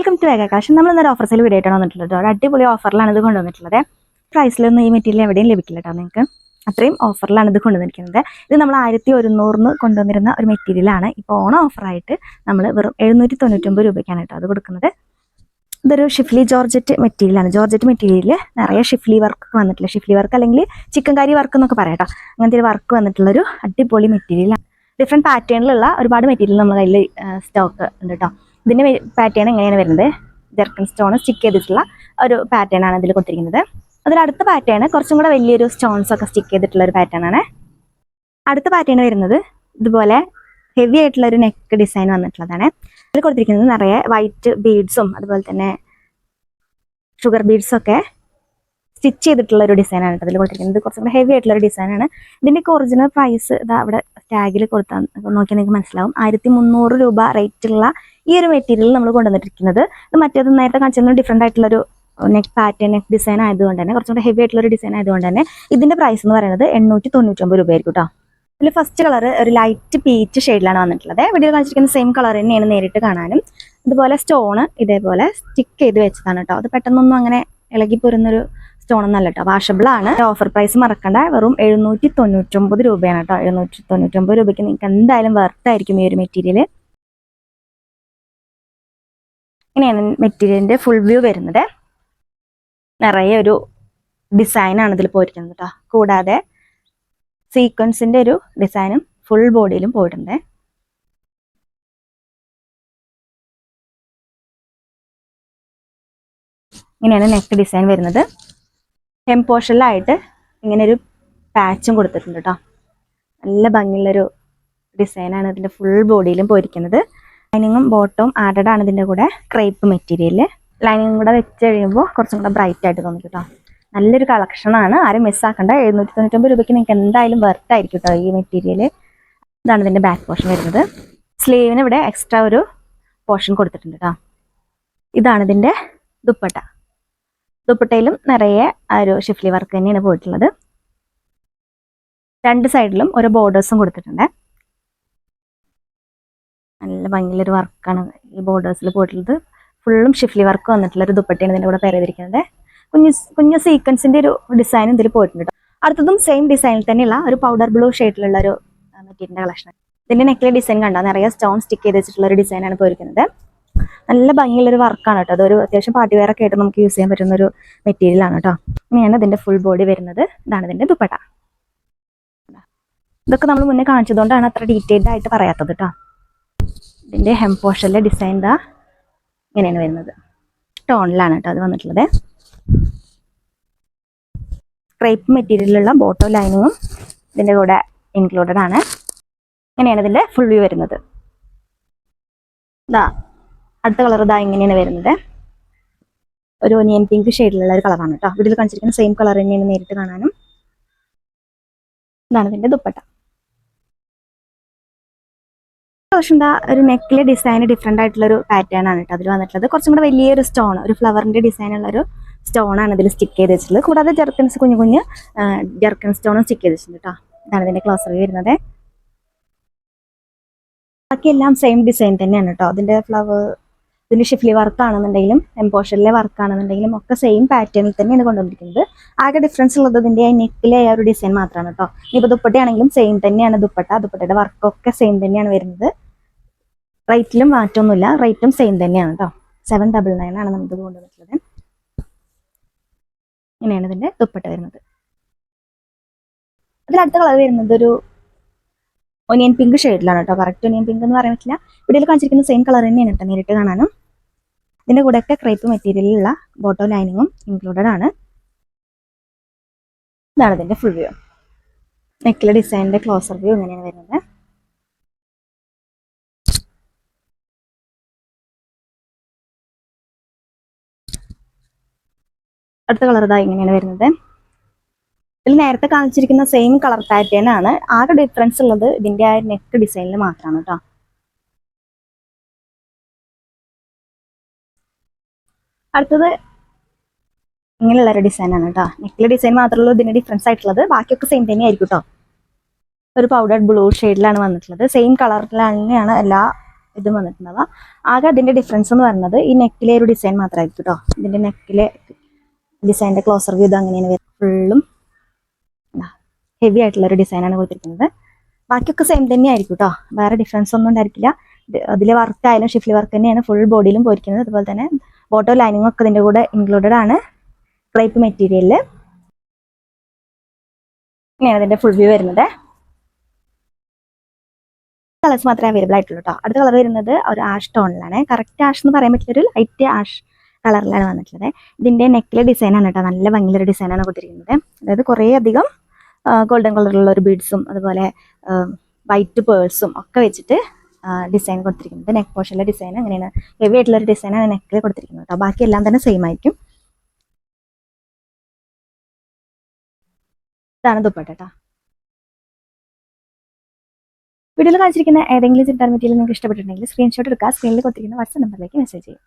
Welcome to വേഗാകാശം നമ്മൾ ഇന്നൊരു offer sale video ആയിട്ടാണ് വന്നിട്ടുള്ളത് ഒരു അടിപൊളി ഓഫറിലാണ് ഇത് കൊണ്ടുവന്നിട്ടുള്ളത്. പ്രൈസിലൊന്നും ഈ മെറ്റീരിയൽ എവിടെയും ലഭിക്കില്ല കേട്ടോ നിങ്ങൾക്ക്. അത്രയും ഓഫറിലാണ് ഇത് കൊണ്ടുവന്നിരിക്കുന്നത്. ഇത് നമ്മൾ ആയിരത്തി ഒരുന്നൂറിന് കൊണ്ടുവന്നിരുന്ന ഒരു മെറ്റീരിയലാണ് ഇപ്പോൾ ഓണം ഓഫറായിട്ട് നമ്മൾ വെറും എഴുന്നൂറ്റി തൊണ്ണൂറ്റൊമ്പത് രൂപയ്ക്കാണ് കേട്ടോ അത് കൊടുക്കുന്നത്. ഇതൊരു ഷിഫ്ലി ജോർജറ്റ് മെറ്റീരിയലാണ് ജോർജറ്റ് മെറ്റീരിയലിൽ നിറയെ ഷിഫ്ലി വർക്ക് വന്നിട്ടുള്ള ഷിഫ്ലി വർക്ക് അല്ലെങ്കിൽ ചിക്കൻ കറി വർക്ക് എന്നൊക്കെ പറയാം കേട്ടോ. അങ്ങനത്തെ ഒരു വർക്ക് വന്നിട്ടുള്ളൊരു അടിപൊളി മെറ്റീരിയലാണ് ഡിഫറെന്റ് പാറ്റേണിലുള്ള ഒരുപാട് മെറ്റീരിയൽ നമ്മുടെ കയ്യിൽ സ്റ്റോക്ക് ഉണ്ട് കേട്ടോ. ഇതിന്റെ പാറ്റേൺ എങ്ങനെയാണ് വരുന്നത്? ജെർക്കൺ സ്റ്റോൺ സ്റ്റിക്ക് ചെയ്തിട്ടുള്ള ഒരു പാറ്റേൺ ആണ് ഇതിൽ കൊടുത്തിരിക്കുന്നത്. അതിലടുത്ത പാറ്റേൺ കുറച്ചും കൂടെ വലിയൊരു സ്റ്റോൺസ് ഒക്കെ സ്റ്റിക്ക് ചെയ്തിട്ടുള്ള ഒരു പാറ്റേൺ ആണ്. അടുത്ത പാറ്റേൺ വരുന്നത് ഇതുപോലെ ഹെവി ആയിട്ടുള്ള ഒരു നെക്ക് ഡിസൈൻ വന്നിട്ടുള്ളതാണ്. ഇതിൽ കൊടുത്തിരിക്കുന്നത് നിറയെ വൈറ്റ് ബീഡ്സും അതുപോലെ തന്നെ ഷുഗർ ബീഡ്സും ഒക്കെ സ്റ്റിച്ച് ചെയ്തിട്ടുള്ള ഒരു ഡിസൈനാണ് അതിൽ കൊടുത്തിരിക്കുന്നത്. കുറച്ചും കൂടെ ഹെവി ആയിട്ടുള്ള ഒരു ഡിസൈനാണ് ഇതിന്റെയൊക്കെ ഒറിജിനൽ പ്രൈസ് ഇതാ അവിടെ ടാഗിൽ കൊടുത്താൽ നോക്കിയാൽ നിങ്ങൾക്ക് മനസ്സിലാവും. ആയിരത്തി മുന്നൂറ് രൂപ റേറ്റുള്ള ഈ ഒരു മെറ്റീരിയൽ നമ്മൾ കൊണ്ടുവന്നിട്ടിരിക്കുന്നത്. ഇത് മറ്റേത് നേരത്തെ കാണിച്ചിരുന്ന ഡിഫറെന്റ് ആയിട്ടുള്ളൊരു നെക്ക് പാറ്റേൺ നെക്ക് ഡിസൈൻ ആയതുകൊണ്ട് തന്നെ കുറച്ചും കൂടെ ഹെവി ആയിട്ടുള്ള ഒരു ഡിസൈൻ ആയതുകൊണ്ട് തന്നെ ഇതിന്റെ പ്രൈസ് എന്ന് പറയുന്നത് എണ്ണൂറ്റി തൊണ്ണൂറ്റൊമ്പത് രൂപയായിരിക്കും കേട്ടോ ഇതിൽ ഫസ്റ്റ് കളർ ഒരു ലൈറ്റ് പീച്ച് ഷെയ്ഡിലാണ് വന്നിട്ടുള്ളത്. വീഡിയോ കാണിച്ചിരിക്കുന്ന സെയിം കളർ തന്നെയാണ് നേരിട്ട് കാണാനും. ഇതുപോലെ സ്റ്റോണ് ഇതേപോലെ സ്റ്റിക്ക് ചെയ്ത് വെച്ചതാണ് കേട്ടോ അത് പെട്ടെന്നൊന്നും അങ്ങനെ ഇളകി പോരുന്നൊരു സ്റ്റോൺ ഒന്നല്ല കേട്ടോ വാഷബിൾ ആണ് ഓഫർ പ്രൈസ് മറക്കണ്ട. വെറും എഴുന്നൂറ്റി തൊണ്ണൂറ്റൊമ്പത് രൂപയാണ് കേട്ടോ. എഴുന്നൂറ്റി തൊണ്ണൂറ്റൊമ്പത് രൂപയ്ക്ക് നിങ്ങൾക്ക് എന്തായാലും വർത്തായിരിക്കും ഈ ഒരു മെറ്റീരിയൽ ഇങ്ങനെയാണ് മെറ്റീരിയലിന്റെ ഫുൾ വ്യൂ വരുന്നത്. നിറയെ ഒരു ഡിസൈനാണ് ഇതിൽ പോയിരിക്കുന്നത് കേട്ടോ. കൂടാതെ സീക്വൻസിന്റെ ഒരു ഡിസൈനും ഫുൾ ബോഡിയിലും പോയിട്ടുണ്ട്. ഇങ്ങനെയാണ് നെക്ക് ഡിസൈൻ വരുന്നത്. ഹെം പോർഷനിലായിട്ട് ഇങ്ങനെ ഒരു പാച്ചും കൊടുത്തിട്ടുണ്ട് കേട്ടോ നല്ല ഭംഗിയുള്ളൊരു ഡിസൈനാണ് ഇതിന്റെ ഫുൾ ബോഡിയിലും പോയിരിക്കുന്നത്. ലൈനിങ്ങും ബോട്ടവും ആണ് ഇതിന്റെ കൂടെ ക്രേപ്പ് മെറ്റീരിയൽ ലൈനിങ്ങും കൂടെ വെച്ച് കഴിയുമ്പോൾ കുറച്ചും കൂടെ ബ്രൈറ്റ് ആയിട്ട് തോന്നും കേട്ടോ നല്ലൊരു കളക്ഷനാണ് ആരും മിസ്സാക്കണ്ട എഴുന്നൂറ്റി തൊണ്ണൂറ്റൊമ്പത് രൂപയ്ക്ക് നിങ്ങൾക്ക് എന്തായാലും വെർത്ത് ആയിരിക്കും കേട്ടോ ഈ മെറ്റീരിയൽ ഇതാണ് ഇതിന്റെ ബാക്ക് പോർഷൻ വരുന്നത്. സ്ലീവിന് ഇവിടെ എക്സ്ട്രാ ഒരു പോർഷൻ കൊടുത്തിട്ടുണ്ട് കേട്ടോ ഇതാണ് ഇതിന്റെ ദുപ്പട്ട. ദുപ്പട്ടയിലും നിറയെ ആ ഒരു ഷിഫ്ലി വർക്ക് തന്നെയാണ് പോയിട്ടുള്ളത്. രണ്ട് സൈഡിലും ഓരോ ബോർഡേഴ്സും കൊടുത്തിട്ടുണ്ട്. നല്ല ഭംഗിയുള്ളൊരു വർക്കാണ് ഈ ബോർഡേഴ്സിൽ പോയിട്ടുള്ളത്. ഫുള്ളും ഷിഫ്ലി വർക്ക് വന്നിട്ടുള്ള ഒരു ദുപ്പട്ടയാണ് ഇതിന്റെ കൂടെ പേരെതിരിക്കുന്നത് കുഞ്ഞു കുഞ്ഞു സീക്വൻസിന്റെ ഒരു ഡിസൈൻ ഇതിൽ പോയിട്ടുണ്ട് അടുത്തതും സെയിം ഡിസൈനിൽ തന്നെയുള്ള ഒരു പൗഡർ ബ്ലൂ ഷെയ്ഡിലുള്ള ഒരു മെറ്റീരിയലിന്റെ കളക്ഷൻ ഇതിന്റെ നെക്കിലെ ഡിസൈൻ കണ്ടാൽ നിറയെ സ്റ്റോൺ സ്റ്റിക്ക് ചെയ്ത് വെച്ചിട്ടുള്ള ഒരു ഡിസൈനാണ് പോയിരിക്കുന്നത്. നല്ല ഭംഗിയുള്ളൊരു വർക്കാണ് കേട്ടോ. അതൊരു അത്യാവശ്യം പാർട്ടി ഒക്കെ ആയിട്ട് നമുക്ക് യൂസ് ചെയ്യാൻ പറ്റുന്ന ഒരു മെറ്റീരിയൽ ആണ് കേട്ടോ. ഇങ്ങനെയാണ് ഇതിന്റെ ഫുൾ ബോഡി വരുന്നത്. ഇതാണ് ഇതിന്റെ ദുപ്പട്ട. ഇതൊക്കെ നമ്മൾ മുന്നേ കാണിച്ചതുകൊണ്ടാണ് അത്ര ഡീറ്റെയിൽഡ് ആയിട്ട് പറയാത്തത് കേട്ടോ. ഇതിന്റെ ഹെം പോർഷനിലെ ഡിസൈൻ ദാ ഇങ്ങനെയാണ് വരുന്നത്. ടോണിലാണ് കേട്ടോ അത് വന്നിട്ടുള്ളത്. ക്രേപ്പ് മെറ്റീരിയലുള്ള ബോട്ടോ ലൈനിങ്ങും ഇതിന്റെ കൂടെ ഇൻക്ലൂഡഡ് ആണ്. ഇങ്ങനെയാണ് ഇതിന്റെ ഫുൾ വ്യൂ വരുന്നത്. ഇതാ അടുത്ത കളർ ഇതാ ഇങ്ങനെയാണ് വരുന്നത്. ഒരു ഒനിയൻ പിങ്ക് ഷെയ്ഡിലുള്ള ഒരു കളറാണ് കേട്ടോ വീട്ടിൽ കാണിച്ചിരിക്കുന്ന സെയിം കളർ തന്നെയാണ് നേരിട്ട് കാണാനും. ഇതാണ് ഇതിന്റെ ദുപ്പട്ട. പക്ഷെ എന്താ ഒരു നെക്കിലെ ഡിസൈൻ ഡിഫറെന്റ് ആയിട്ടുള്ള ഒരു പാറ്റേൺ ആണ് കേട്ടോ അതിൽ വന്നിട്ടുള്ളത്. കുറച്ചും കൂടെ വലിയൊരു സ്റ്റോൺ ഒരു ഫ്ലവറിന്റെ ഡിസൈൻ ഉള്ള ഒരു സ്റ്റോൺ ആണ് ഇതിൽ സ്റ്റിക്ക് ചെയ്ത് വെച്ചിട്ടുള്ളത്. കൂടാതെ ജെർക്കൻസ് കുഞ്ഞു കുഞ്ഞ് ജെർക്കൻ സ്റ്റോണും സ്റ്റിക്ക് ചെയ്ത് വെച്ചിട്ടുണ്ട് കേട്ടോ ഇതാണ് ഇതിന്റെ ക്ലോസർ വരുന്നത്. ബാക്കി എല്ലാം സെയിം ഡിസൈൻ തന്നെയാണ് കേട്ടോ അതിന്റെ ഫ്ലവർ ഇതിന്റെ ഷിഫ്ലി വർക്ക് ആണെന്നുണ്ടെങ്കിലും എംപോഷനിലെ വർക്ക് ആണെന്നുണ്ടെങ്കിലും ഒക്കെ സെയിം പാറ്റേണിൽ തന്നെയാണ് കൊണ്ടുവന്നിരിക്കുന്നത്. ആകെ ഡിഫറൻസ് ഉള്ളത് ഇതിന്റെ നെക്കിലെ ആ ഒരു ഡിസൈൻ മാത്രമാണ് കേട്ടോ ഇനിയിപ്പോൾ ദുപ്പട്ടയാണെങ്കിലും സെയിം തന്നെയാണ് ദുപ്പട്ട. ദുപ്പട്ടയുടെ വർക്കൊക്കെ സെയിം തന്നെയാണ് വരുന്നത്. റേറ്റിലും മാറ്റമൊന്നുമില്ല. റൈറ്റും സെയിം തന്നെയാണ് കേട്ടോ സെവൻ ഡബിൾ നയൻ ആണ് നമുക്ക് കൊണ്ടുവന്നിട്ടുള്ളത്. ഇങ്ങനെയാണ് ഇതിന്റെ ദുപ്പട്ട വരുന്നത്. അതിലടുത്ത കളർ വരുന്നത് ഒരു ഒനിയൻ പിങ്ക് ഷെയ്ഡിലാണ് കേട്ടോ കറക്റ്റ് ഒനിയൻ പിങ്ക് എന്ന് പറയാൻ പറ്റില്ല. വീഡിയോയിൽ കാണിച്ചിരിക്കുന്ന സെയിം കളർ തന്നെയാണ് കേട്ടോ നേരിട്ട് കാണാനും. ഇതിന്റെ കൂടെയൊക്കെ ക്രേപ്പ് മെറ്റീരിയലുള്ള ബോട്ടോ ലൈനിങ്ങും ഇൻക്ലൂഡഡ് ആണ്. ഇതാണ് ഇതിന്റെ ഫുൾ വ്യൂ നെക്കിലെ ഡിസൈനിന്റെ ക്ലോസർ വ്യൂ ഇങ്ങനെയാണ് വരുന്നത്. അടുത്ത കളർ ഇതാ ഇങ്ങനെയാണ് വരുന്നത്. ഇതിൽ നേരത്തെ കാണിച്ചിരിക്കുന്ന സെയിം കളർ പാറ്റേൺ ആണ്. ആകെ ഡിഫറൻസ് ഉള്ളത് ഇതിന്റെ ആ നെക്ക് ഡിസൈനിൽ മാത്രമാണ് കേട്ടോ അടുത്തത് ഇങ്ങനെയുള്ള ഒരു ഡിസൈൻ ആണ് കേട്ടോ നെക്കിലെ ഡിസൈൻ മാത്രമല്ല ഇതിന്റെ ഡിഫറൻസ് ആയിട്ടുള്ളത്. ബാക്കിയൊക്കെ സെയിം തന്നെ ആയിരിക്കും കേട്ടോ ഒരു പൗഡർ ബ്ലൂ ഷെയ്ഡിലാണ് വന്നിട്ടുള്ളത്. സെയിം തന്നെയാണ് എല്ലാ ഇതും വന്നിട്ടുണ്ടാവുക ആകെ അതിന്റെ ഡിഫറൻസ് എന്ന് പറയുന്നത് ഈ നെക്കിലെ ഒരു ഡിസൈൻ മാത്രമായിരിക്കും കേട്ടോ ഇതിന്റെ നെക്കിലെ ഡിസൈനിന്റെ ക്ലോസർ വ്യൂ ഇത് അങ്ങനെയാണ് ഫുള്ളും ഹെവി ആയിട്ടുള്ള ഒരു ഡിസൈനാണ് കൊടുത്തിരിക്കുന്നത്. ബാക്കിയൊക്കെ സെയിം തന്നെ ആയിരിക്കും കേട്ടോ വേറെ ഡിഫറൻസ് ഒന്നും ഉണ്ടായിരിക്കില്ല. അതിലെ വർക്ക് ആയാലും ഷിഫ്റ്റ് വർക്ക് തന്നെയാണ് ഫുൾ ബോഡിയിലും പോയിരിക്കുന്നത്. അതുപോലെ തന്നെ ബോട്ടോ ലൈനിങ് ഒക്കെ ഇതിന്റെ കൂടെ ഇൻക്ലൂഡഡ് ആണ്. ക്രൈപ്പ് മെറ്റീരിയലിൽ ഇങ്ങനെയാണ് ഇതിന്റെ ഫുൾ വ്യൂ വരുന്നത്. കളേഴ്സ് മാത്രമേ അവൈലബിൾ ആയിട്ടുള്ളൂ കേട്ടോ അടുത്ത കളർ വരുന്നത് ഒരു ആഷ് ടോണിലാണ് കറക്റ്റ് ആഷ് എന്ന് പറയാൻ പറ്റില്ല ഒരു ലൈറ്റ് ആഷ് കളറിലാണ് വന്നിട്ടുള്ളത്. ഇതിന്റെ നെക്കിലെ ഡിസൈനാണ് കേട്ടോ നല്ല ഭംഗിയുള്ള ഡിസൈനാണ് കൊടുത്തിരിക്കുന്നത്. അതായത് കുറേ അധികം ഗോൾഡൻ കളറിലുള്ള ഒരു ബീഡ്സും അതുപോലെ വൈറ്റ് പേഴ്സും ഒക്കെ വെച്ചിട്ട് ഡിസൈൻ കൊടുത്തിരിക്കുന്നത്. നെക്ക് പോഷനിലെ ഡിസൈൻ അങ്ങനെയാണ്. ഹെവി ആയിട്ടുള്ള ഒരു ഡിസൈനാണ് നെക്കിൽ കൊടുത്തിരിക്കുന്നത് കേട്ടോ ബാക്കി എല്ലാം തന്നെ സെയിം ആയിരിക്കും. ഇതാണ് ദുപ്പട്ട കേട്ടോ വീഡിയോയിൽ കാണിച്ചിരിക്കുന്ന ഏതെങ്കിലും ചിന്താ മെറ്റീരിയൽ നിങ്ങൾക്ക് ഇഷ്ടപ്പെട്ടിട്ടുണ്ടെങ്കിൽ സ്ക്രീൻഷോട്ട് എടുക്കുക. സ്ക്രീനിൽ കൊടുത്തിരിക്കുന്ന വാട്സ്ആപ്പ് നമ്പറിലേക്ക് മെസ്സേജ് ചെയ്യും